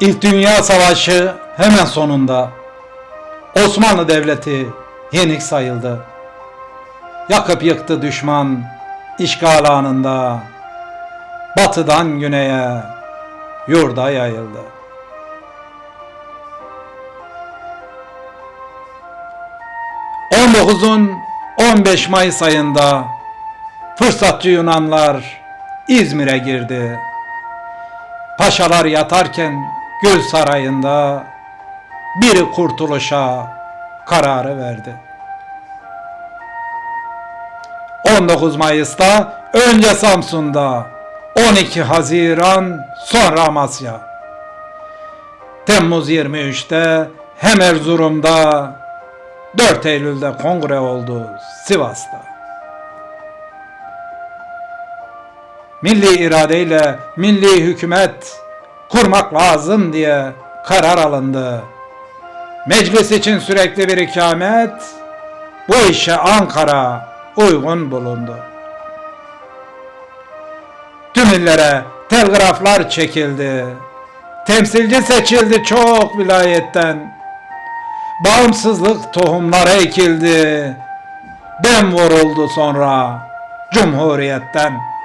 İlk Dünya Savaşı hemen sonunda Osmanlı Devleti yenik sayıldı. Yakıp yıktı düşman işgal anında. Batıdan güneye yurda yayıldı. ...19'un 15 Mayıs ayında... ...fırsatçı Yunanlar İzmir'e girdi. Paşalar yatarken Gül Sarayı'nda... ...biri kurtuluşa kararı verdi. 19 Mayıs'ta önce Samsun'da, 12 Haziran sonra Amasya. Temmuz 23'te hem Erzurum'da, 4 Eylül'de kongre oldu Sivas'ta. Milli iradeyle milli hükümet kurmak lazım diye karar alındı. Meclis için sürekli bir ikamet, bu işe Ankara uygun bulundu. Tüm illere telgraflar çekildi. Temsilci seçildi çok vilayetten. Bağımsızlık tohumları ekildi. Dem vuruldu sonra Cumhuriyet'ten.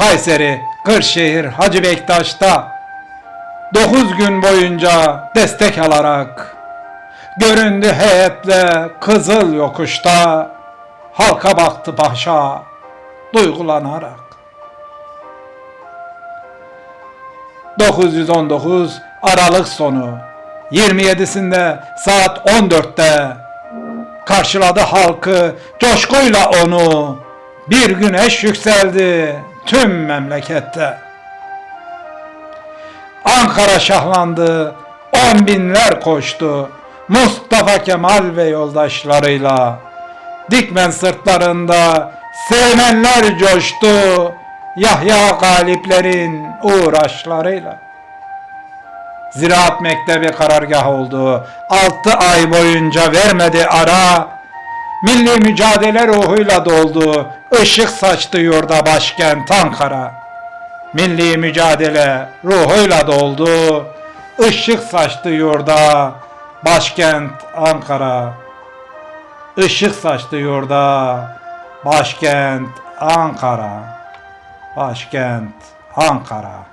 Kayseri, Kırşehir, Hacı Bektaş'ta 9 gün boyunca destek alarak göründü heyetle Kızıl Yokuş'ta halka baktı paşa duygulanarak. 919 Aralık sonu 27'sinde saat 14'te karşıladı halkı coşkuyla onu bir güneş yükseldi tüm memlekette. Ankara şahlandı, on binler koştu. Mustafa Kemal ve yoldaşlarıyla. Dikmen sırtlarında sevmenler coştu. Yahya galiplerin uğraşlarıyla. Ziraat Mektebi karargah oldu. Altı ay boyunca vermedi ara. Milli mücadele ruhuyla doldu. Işık saçtı yurda başkent Ankara. Milli mücadele ruhuyla doldu. Işık saçtı yurda başkent Ankara. Işık saçtı yurda başkent Ankara. Başkent Ankara.